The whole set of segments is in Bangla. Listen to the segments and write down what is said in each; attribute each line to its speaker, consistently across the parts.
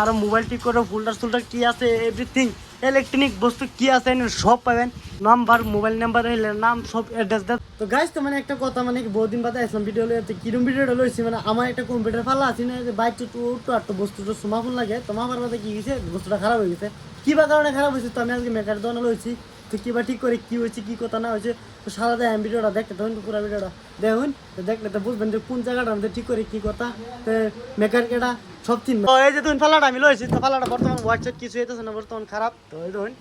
Speaker 1: আর মোবাইল ঠিক করে ফুলটার সুলটার কি আছে এভরিথিং ইলেকট্রনিক বস্তু কি আছে সব পাবেন। নাম্বার মোবাইল নাম্বার নাম, সব অ্যাড্রেস দেন। তো গাইস তো মানে একটা কথা মানে কি বহুদিন বাদে আসলাম ভিডিও লইতে কিরম ভিডিও লইছি? মানে আমার একটা কম্পিউটার ফালা আছে না, যে বাইক টু টু আর তো বস্তুটা সমাপন লাগে। তোমার বাদে কি গেছে বস্তুটা খারাপ হয়ে গেছে। কি বা কারণে খারাপ হয়েছে তো আমি আজকে মেকার দোকানে লইছি। তো কি বা ঠিক করে কি হয়েছে, কি কথা না হয়েছে, তো সারা দেয় ভিডিওটা দেখতে তখন পুরো ভিডিওটা দেখুন, তো দেখলে তো বুঝবেন যে কোন জায়গাটা আমাদের ঠিক করে কি কথা, তো মেকার কেটা সব চিনবে। তো এই যে তুমি ফালাটা আমি লইছি, তো ফালাটা বর্তমান হোয়াটসঅ্যাপ কিছু হইতেছে না, বর্তমান খারাপ, তো এই ধরুন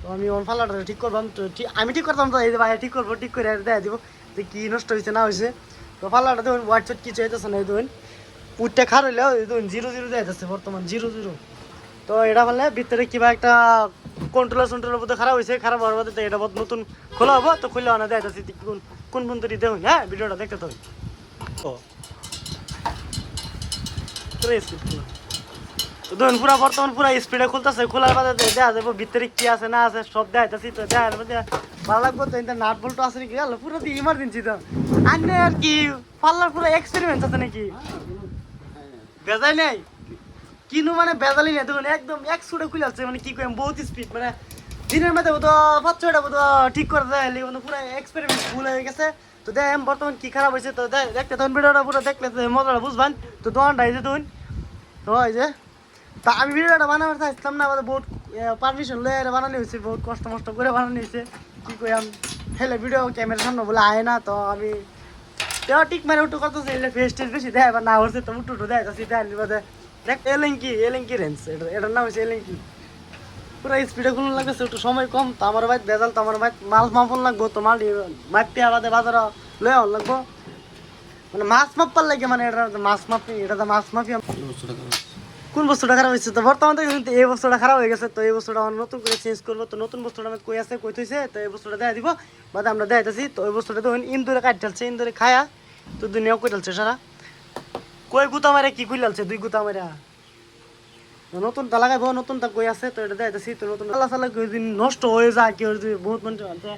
Speaker 1: তো আমি ওন ফালাটা ঠিক করবাম, তো ঠিক, আমি ঠিক করতাম তো, এই ভাই ঠিক করব, ঠিক করে দেয় দিব তো কি নষ্ট হয়েছে না হয়েছে তো ফালাটা দেখুন হোয়াটসঅ্যাপ কিছু হইতেছে না, এই ধরুন উঠতে খার হইলেও, এই ধরুন জিরো জিরো যাইতেছে বর্তমান জিরো জিরো তো এটা বললে ভিতরে কিবা একটা কন্ট্রোলার সন্ট্রোলার মধ্যে খারাপ হয়েছে খারাপ হওয়ার মধ্যে এটা বহুত নতুন খোলা হব তো খুলে আনা দেয় কোন কোন কোন তৈরি দেখুন হ্যাঁ? ভিডিওটা দেখতে তো ধরুন পুরা বর্তমান পুরা স্পিডে খুলতেছে খোলার বাদে দেখা যাব ভিতরে কি আছে না আছে সব দেখাইতেছি তো দেখার মধ্যে ভালো লাগবে তো এটা নাট বল্ট আছে নাকি? আলো পুরো দিয়ে ইমার্জেন্সি তো আর কি পাল্লার পুরো এক্সপেরিমেন্ট আছে নাকি? বেজাই নাই? কিনু মানে বেজালি নেই, দেখুন, একদম এক সুটে খুলে আসছে মানে কি কইম বহুত স্পিড মানে দিনের মধ্যে তো পাঁচ ছয়টা বোধ ঠিক করে দেয় মানে পুরো এক্সপেরিমেন্ট ভুল হয়ে গেছে। তো দেখ, বর্তমান কি খারাপ হয়েছে, তো দেখ, দেখতে তখন ভিডিওটা পুরো দেখলে তো মজাটা বুঝবেন। তো দোকানটা এই যে তুই তো এই যে, তা আমি ভিডিওটা বানাবার চাইছিলাম না আমাদের বহুত পারমিশন লয়ে বানানো হয়েছে, বহুত কষ্ট মষ্ট করে বানানো হয়েছে। কি কই আমি হেলে ভিডিও ক্যামেরার সামনে বলে আয় না, তো আমি তেও টিক মারে উঠু করতেছে ফেস টেস বেশি দেয় বা না হচ্ছে তো উঠু উঠু দেয় তো বাদে দেখ এলেঙ্কি এলেঙ্কি রেঞ্জ। এটা এটার নাম হচ্ছে এলেঙ্কি। পুরো স্পিডে কোনো লাগছে একটু সময় কম তো আমার ভাই বেজাল তো আমার ভাই মাল মাপন লাগবো তো মাল মাপতে আবাদে বাজার লয়ে হল লাগবো। মানে মাছ মাপার লাগে মানে এটা মাছ মাপি এটা তো মাছ মাপি। কোন বস্তুটা খারাপ হয়েছে? তো বর্তমান থেকে কিন্তু এই বস্তুটা খারাপ হয়ে গেছে তো এই বস্তুটা আমরা নতুন করে চেঞ্জ করব তো নতুন বস্তুটা আমি কই আছে কই থইছে তো এই বস্তুটা দেখাই দিব বাদে আমরা দেখাইতেছি তো ওই বস্তুটা দেখুন ইন্দুরে কাট ঢালছে ইন্দুরে খায়া তো দুনিয়াও কই ঢালছে সারা। কই গুতা মারে কি কই ঢালছে দুই গুতা মারে নতুনটা লাগাইবো নতুনটা কই আছে তো এটা দেখাইতেছি তো নতুন আল্লাহ সাল্লাহ কই নষ্ট হয়ে যায় কেউ যদি বহুত মানুষ আছে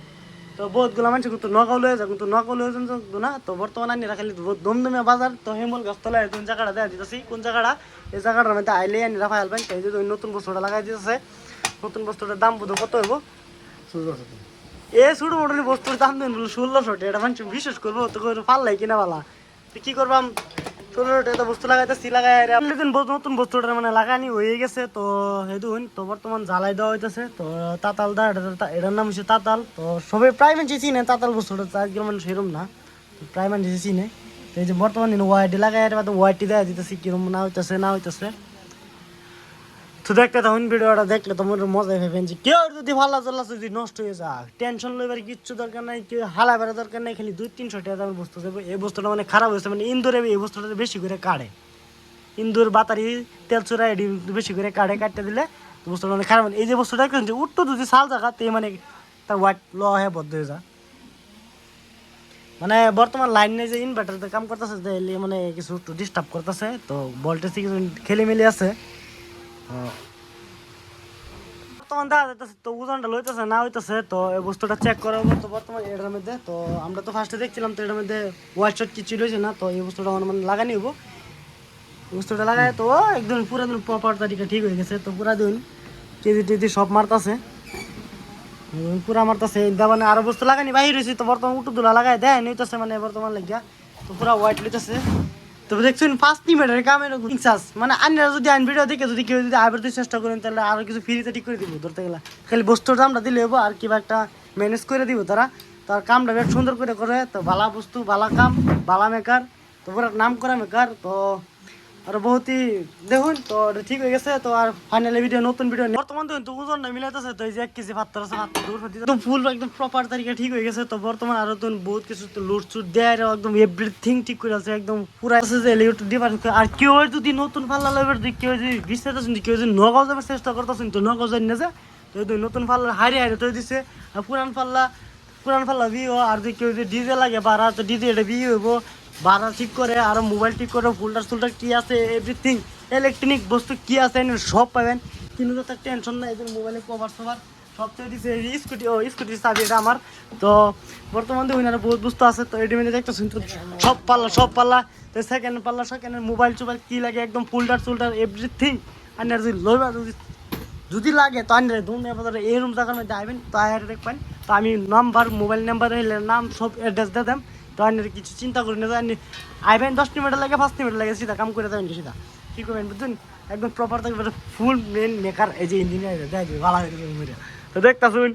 Speaker 1: তো বহুতগুলা মানুষ কিন্তু নগাঁও লয়ে যায় কিন্তু নগাঁও লয়ে যান না তো বর্তমানে আনি রাখালি বহুত দমদমিয়া বাজার তো হেমল গাছতলায় তুমি জায়গাটা দেখা দিতেছি কোন জায়গাটা? এই জায়গাটার মধ্যে আইলে আনি রাখা হেলবেন তাই যদি ওই নতুন বস্তুটা লাগাই দিতেছে নতুন বস্তুটার দাম বোধ কত হইব? এ ছোটো মোটো বস্তুর দাম দিন বলে ষোলোশো টাকা এটা মানুষ বিশেষ করব তো পারলাই কিনা বালা। তো কি করবাম? বস্তু লাগাইতেছি লাগাই নতুন বস্তুটা মানে লাগানি হয়ে গেছে, তো হেদুন তো বর্তমান জ্বালাই দেওয়া হইতেছে। তো তাতাল দা, এটা- এটার নাম হচ্ছে তাতাল। তো সবাই প্রায় মানুষ চিনে তাতাল বস্তুটা, তো আজকাল মানুষ না। প্রায় মানুষ চিনে। তো বর্তমানে ওয়াইটি লাগাই এর ওয়াইটি দেওয়া দিতেছি, কিরম না হইতেছে না হইতেছে। তো দেখতে তখন ভিডিওটা দেখলে তোমার মজা ভেবেন যে কেউ যদি ভালো চলা যদি নষ্ট হয়ে যাক টেনশন লইবার কিচ্ছু দরকার নাই, কেউ হালাবার দরকার নাই, খালি দুই তিনশো টাকা দামের বস্তু দেবে। এই বস্তুটা মানে খারাপ হয়েছে মানে ইন্দোরে এই বস্তুটা বেশি করে কাড়ে। ইন্দুর, বাতারি, তেল চুরা এডি বেশি করে কাড়ে, কাটতে দিলে বস্তুটা মানে খারাপ মানে এই যে বস্তুটা কিন্তু উঠতো যদি সাল জায়গা তে মানে তার হোয়াইট ল হয়ে বদ্ধ হয়ে যা মানে বর্তমান লাইনে যে ইনভার্টারতে কাম করতেছে মানে কিছু একটু ডিস্টার্ব করতেছে, তো ভোল্টেজ কিছু খেলিমেলি আছে। তো বস্তুটা হবে তো মানে একদম পুরা দিন প্রপার ঠিক হয়ে গেছে তো পুরা দিন কেজি সব মারতাছে পুরা মারতাছে মানে আরও বস্তু লাগানি বাহির হয়েছে তো বর্তমান উটু দুলা লাগাই দেয় নইতেছে মানে বর্তমান লাগিয়া তো পুরা হোয়াইট লইতেছে তো দেখছেন পাঁচ মিনিটের কামের ইনচার্জ মানে আন্যারা যদি আইন ভিডিও দেখে যদি কেউ যদি আবার চেষ্টা করেন, তাহলে আরও কিছু ফ্রিতে ঠিক করে দিব ধরতে গেলে। খালি বস্তুর দামটা দিলে হব আর কিবা একটা ম্যানেজ করে দিব তারা। তার কামটা বেশ সুন্দর করে করে, তো ভালা বস্তু, ভালা কাম, ভালা মেকার তো নাম করা মেকার তো আর বহুতই দেখুন, তো ঠিক হয়ে গেছে, তো আর ফাইনালি ভিডিও নতুন ভিডিও বর্তমান দেখুন তো ওজনটা মিলাইতেছে, তো এই যে এক কেজি পাত্র আছে পাত্র দূর একদম ফুল একদম প্রপার তারিখে ঠিক হয়ে গেছে, তো বর্তমান আরও তো বহুত কিছু লুট চুট দেয় একদম এভরিথিং ঠিক করে আছে, একদম পুরা আছে যে ইউটিউব ডিফারেন্স আর কেউ যদি নতুন পাল্লা লইবার যদি কেউ যদি বিশ্বাস কেউ যদি নগাঁও যাবার চেষ্টা করতেছেন, তো নগাঁও জানি না যে, তো এই নতুন পাল্লা হারি হারি তৈরি দিছে, আর পুরান পাল্লা পুরান পাল্লা বিয়ে আর যদি কেউ যদি ডিজে লাগে বাড়া তো ডিজে এটা বিয়ে হইব বাড়া ঠিক করে আর মোবাইল ঠিক করে ফুলটার ফুলটার কি আছে এভরিথিং ইলেকট্রনিক বস্তু কি আছে সব পাবেন। কিন্তু তার টেনশন নাই এদের মোবাইলে কভার সবার সব তো দিছে স্কুটি ও স্কুটির চাবি এটা আমার। তো বর্তমানে ওইনারা বহুত বস্তু আছে, তো এটি দেখতে শুনতে সব পাল্লা সব পাল্লা। তো সেকেন্ড পাল্লা সেকেন্ড মোবাইল চোবাইল কি লাগে, একদম ফুলটার চুলটার এভরিথিং আন্নার যদি লইবা, যদি যদি লাগে, তো আন্নার দুনিয়া বাজারে এরকম জায়গার মধ্যে আইবেন, তো আয়ার দেখবেন। তো আমি নাম্বার মোবাইল নাম্বার নাম, সব অ্যাড্রেস দিয়ে দেন তো কিছু চিন্তা করি না আন্নি আইবেন দশ মিনিট লাগে, পাঁচ মিনিট লাগে, সিধা, কাম করে দেবেন সিধা? কি করবেন বুঝুন একদম প্রপার থাকবে ফুল মেন মেকার এই যে ইঞ্জিনিয়ার দেখ ভালো তো দেখতা শুন